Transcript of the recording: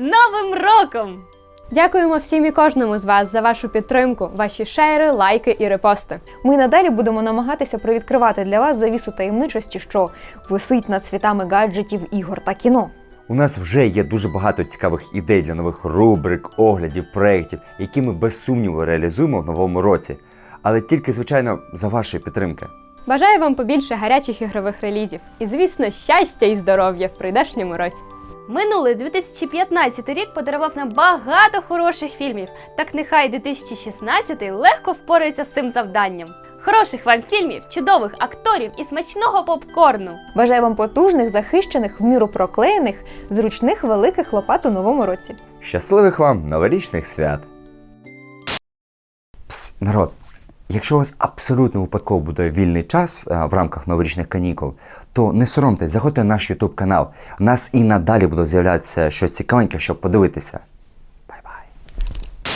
Новим роком! Дякуємо всім і кожному з вас за вашу підтримку, ваші шейри, лайки і репости. Ми надалі будемо намагатися привідкривати для вас завісу таємничості, що висить над світами гаджетів, ігор та кіно. У нас вже є дуже багато цікавих ідей для нових рубрик, оглядів, проєктів, які ми без сумніву реалізуємо в новому році. Але тільки, звичайно, за вашої підтримки. Бажаю вам побільше гарячих ігрових релізів і, звісно, щастя і здоров'я в прийдешньому році. Минулий 2015 рік подарував нам багато хороших фільмів, так нехай 2016 легко впорається з цим завданням. Хороших вам фільмів, чудових акторів і смачного попкорну. Бажаю вам потужних, захищених, в міру проклеєних, зручних великих лопат у новому році. Щасливих вам новорічних свят! Пс, народ! Якщо у вас абсолютно випадково буде вільний час в рамках новорічних канікул, то не соромтесь, заходьте на наш YouTube канал. У нас і надалі буде з'являтися щось цікавеньке, щоб подивитися.